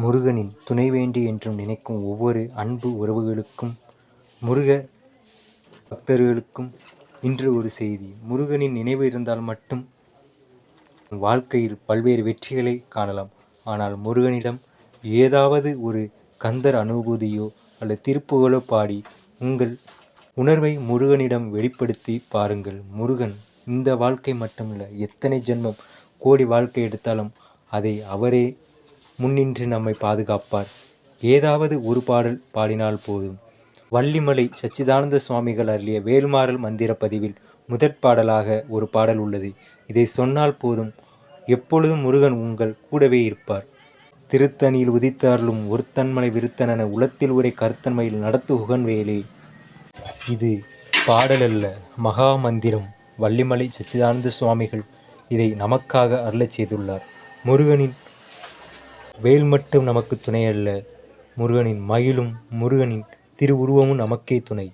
முருகனின் துணை வேண்டி என்றும் நினைக்கும் ஒவ்வொரு அன்பு உறவுகளுக்கும் முருக பக்தர்களுக்கும் இன்று ஒரு செய்தி. முருகனின் நினைவு இருந்தால் மட்டும் வாழ்க்கையில் பல்வேறு வெற்றிகளை காணலாம். ஆனால் முருகனிடம் ஏதாவது ஒரு கந்தர் அனுபூதியோ அல்லது திருப்புகளோ பாடி உங்கள் உணர்வை முருகனிடம் வெளிப்படுத்தி பாருங்கள். முருகன் இந்த வாழ்க்கை மட்டுமல்ல எத்தனை ஜென்மம் கோடி வாழ்க்கை எடுத்தாலும் அதை அவரே முன்னின்று நம்மை பாதுகாப்பார். ஏதாவது ஒரு பாடல் பாடினால் போதும். வள்ளிமலை சச்சிதானந்த சுவாமிகள் அருளிய வேல்மாறல் மந்திர பதிவில் முதற் பாடலாக ஒரு பாடல் உள்ளது. இதை சொன்னால் போதும். எப்பொழுதும் முருகன் உங்கள் கூடவே இருப்பார். திருத்தணியில் உதித்தார்களும் ஒருத்தன்மலை விருத்தனென உளத்தில் உரை கருத்தன்மையில் நடத்து உகன்வேலே. இது பாடலல்ல மகா மந்திரம். வள்ளிமலை சச்சிதானந்த சுவாமிகள் இதை நமக்காக அருளச் செய்துள்ளார். முருகனின் வேல் மட்டும் நமக்கு துணை அல்ல முருகனின் மயிலும் முருகனின் திருவுருவமும் நமக்கே துணை.